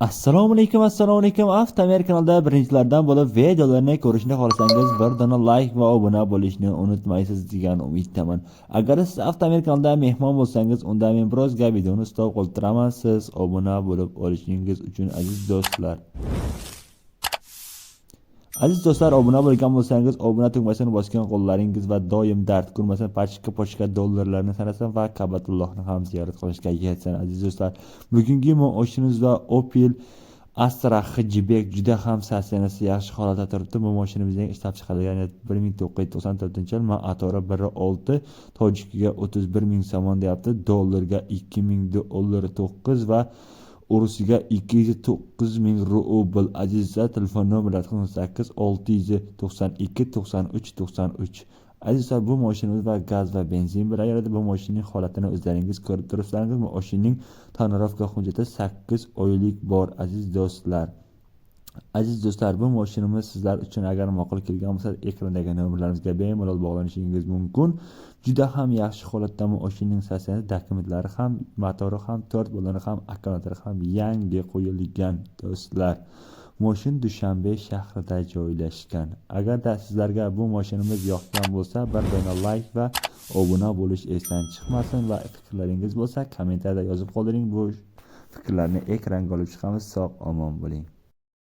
assalomu alaykum assalomu alaykum. Avtomer kanalida birinchilardan bo'lib videolarni ko'rishni xohlasangiz bir dona layk va obuna bo'lishni unutmaysiz degan umiddaman. Agar siz avtomer kanalida mehmon bo'lsangiz unda men birozga videoni stop qoldirtiraman siz obuna bo'lib olishingiz uchun aziz do'stlar. Aziz do'stlar, obuna bo'lgan bo'lsangiz, obuna tugmasini bosgan qo'llaringiz va doim dard ko'rmasin, pachka pochka dollarlarni sanasin va Kabatullohni ham ziyorat qilishga yetsin. Aziz do'stlar, bugungi maoshingiz Opel Astra Hijbek juda ham sasyanasi yaxshi holatda turibdi. Bu moshinamizning ishlab chiqarilgani 1994 yil motori 1.6 tojikiga 31 ming somon deyapti, dollarga 2000 dollar 9 va urusiga 209 ming rubl azizlar telefon nomerlari 98 692 93 93 azizlar bu mashinamiz va gaz va benzin bilan yuradi bu mashinaning holatini o'zlaringiz ko'rib turibsizlar mashinaning tonirovka hujjati 8 oylik bor aziz do'stlar. Aziz do'stlar bu mashinamiz sizlar uchun agar ma'qul kelgan bo'lsa ekrandagi nomerlarimizga bemalol bog'lanishingiz mumkin. Juda ham yaxshi holatda mashinaning sasiyasi dokumentlari ham motori ham to'rt bo'lani ham akkumulyatori ham yangi qo'yilgan do'stlar. Moshin dushanbe shahrida joylashgan. Agarda sizlarga bu mashinamiz yoqgan bo'lsa bir dona layk va obuna bo'lish esdan chiqmasin va fikrlaringiz bo'lsa kommentariyada yozib qoldiring. Bu fikrlarni ekranga olib chiqamiz. Sog' omon bo'ling.